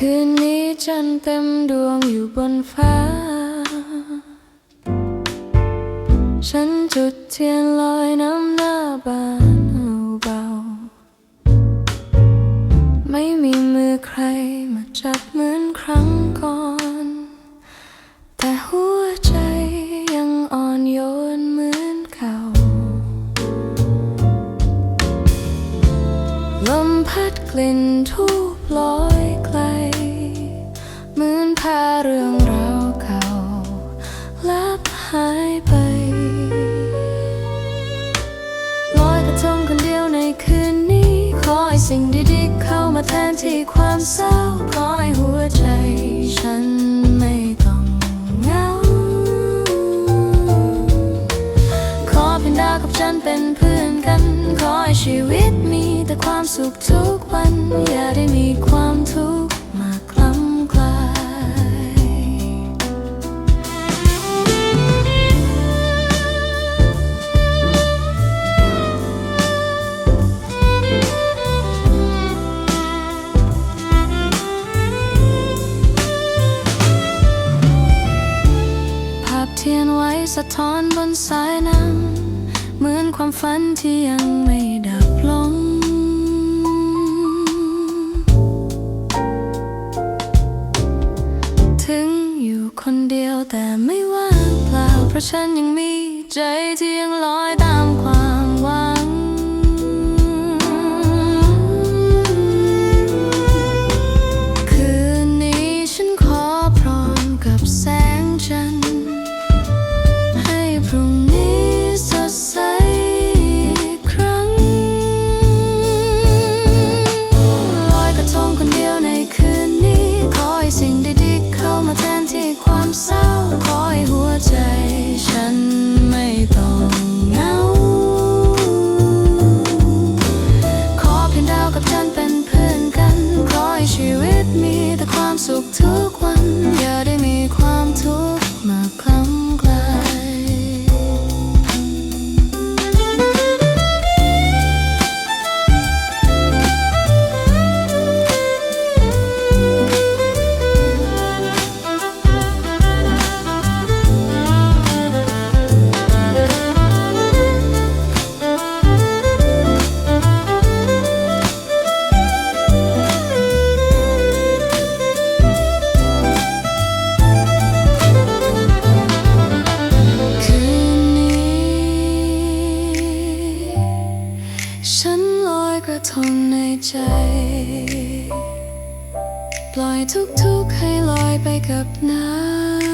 คืนนี้จันเต็มดวงอยู่บนฟ้า ฉันจุดเทียนลอยน้ำหน้าบานเบาๆไม่มีมือใครมาจับเหมือนครั้งก่อน แต่หัวใจยังอ่อนโยนเหมือนเก่า ลมพัดกลิ่นทูบลอย มาแทนที่ความเศร้าขอให้หัวใจฉันไม่ต้องเหงา ขอเพียงดาวกับฉันเป็นเพื่อนกัน ขอให้ชีวิตมีแต่ความสุขทุกวัน อย่าได้มีความทุกข์ สะท้อนบนสายน้ำเหมือนความฝันที่ยังไม่ดับลง ถึงอยู่คนเดียวแต่ไม่ว่างเปล่า เพราะฉันยังมีใจที่ยังลอยตามความหวัง คืนนี้ฉันขอพร้อมกับแสงจันทร์ อยกระทงในใจ ปล่อยทุกๆให้ลอยไปกับน้ำ